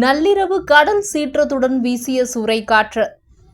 நள்ளிரவு கடல் சீற்றத்துடன் வீசிய சூறைக்காற்று.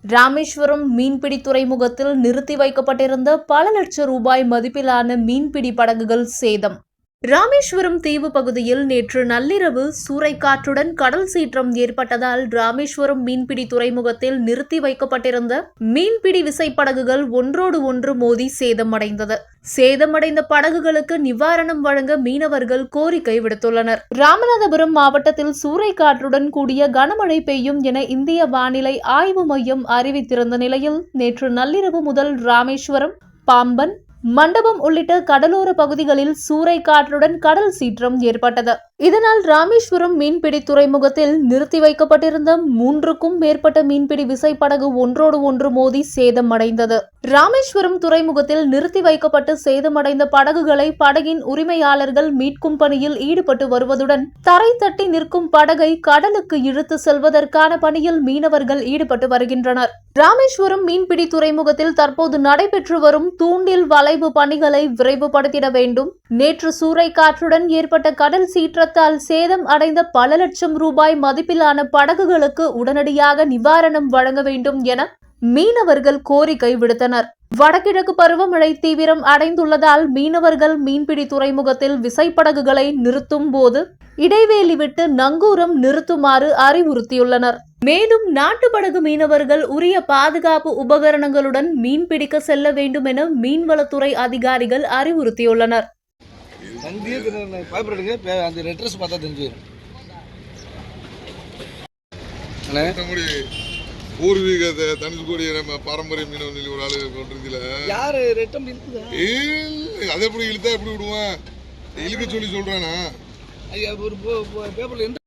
ராமேஸ்வரம் மீன்பிடி துறைமுகத்தில் நிறுத்தி வைக்கப்பட்டிருந்த பல லட்சம் ரூபாய் மதிப்பிலான மீன்பிடி படகுகள் சேதம். ராமேஸ்வரம் தீவு பகுதியில் நேற்று நள்ளிரவு சூறைக்காற்றுடன் கடல் சீற்றம் ஏற்பட்டதால் ராமேஸ்வரம் மீன்பிடி துறைமுகத்தில் நிறுத்தி வைக்கப்பட்டிருந்த மீன்பிடி விசைப்படகுகள் ஒன்றோடு ஒன்று மோதி சேதமடைந்தது. சேதமடைந்த படகுகளுக்கு நிவாரணம் வழங்க மீனவர்கள் கோரிக்கை விடுத்துள்ளனர். ராமநாதபுரம் மாவட்டத்தில் சூறைக்காற்றுடன் கூடிய கனமழை பெய்யும் என இந்திய வானிலை ஆய்வு மையம் அறிவித்திருந்த நிலையில் நேற்று நள்ளிரவு முதல் ராமேஸ்வரம் பாம்பன் மண்டபம் உள்ளிட்ட கடலோர பகுதிகளில் சூறைக்காற்றுடன் கடல் சீற்றம் ஏற்பட்டது. இதனால் ராமேஸ்வரம் மீன்பிடி துறைமுகத்தில் நிறுத்தி வைக்கப்பட்டிருந்த மூன்றுக்கும் மேற்பட்ட மீன்பிடி விசைப்படகு ஒன்றோடு ஒன்று மோதி சேதமடைந்தது. ராமேஸ்வரம் துறைமுகத்தில் நிறுத்தி வைக்கப்பட்டு சேதமடைந்த படகுகளை படகின் உரிமையாளர்கள் மீட்கும் பணியில் ஈடுபட்டு வருவதுடன் தரை தட்டி நிற்கும் படகை கடலுக்கு இழுத்து செல்வதற்கான பணியில் மீனவர்கள் ஈடுபட்டு வருகின்றனர். ராமேஸ்வரம் மீன்பிடி துறைமுகத்தில் தற்போது நடைபெற்று வரும் தூண்டில் வளைவு பணிகளை விரைவுபடுத்திட வேண்டும். நேற்று சூறைக்காற்றுடன் ஏற்பட்ட கடல் சீற்றத்தால் சேதம் அடைந்த பல லட்சம் ரூபாய் மதிப்பிலான படகுகளுக்கு உடனடியாக நிவாரணம் வழங்க வேண்டும் என மீனவர்கள் கோரிக்கை விடுத்தனர். வடகிழக்கு பருவமழை தீவிரம் அடைந்துள்ளதால் மீனவர்கள் மீன்பிடி துறைமுகத்தில் விசைப்படகுகளை நிறுத்தும் போது இடைவேளி விட்டு நங்கூரம் நிறுத்துமாறு அறிவுறுத்தியுள்ளனர். மேலும் நாட்டுப்படகு மீனவர்கள் உரிய பாதுகாப்பு உபகரணங்களுடன் மீன்பிடிக்க செல்ல வேண்டும் என மீன்வளத்துறை அதிகாரிகள் அறிவுறுத்தியுள்ளனர். நந்தியே பயப்படுறதுங்க பே- அந்த ரெட்ரஸ் பார்த்தா தெரிஞ்சிடும் அண்ணே. நம்முடைய பூர்வீக த- தனுஷ்கோடி நம்ம பாரம்பரிய மீனவ நிலை ஒரு ஆளு யாரு? ரெட்டம் அதை எப்படி இழுத்தா எப்படி விடுவான்? இழுக்க சொல்லி சொல்றானா ஐயா ஒரு பேப்பர்ல எந்த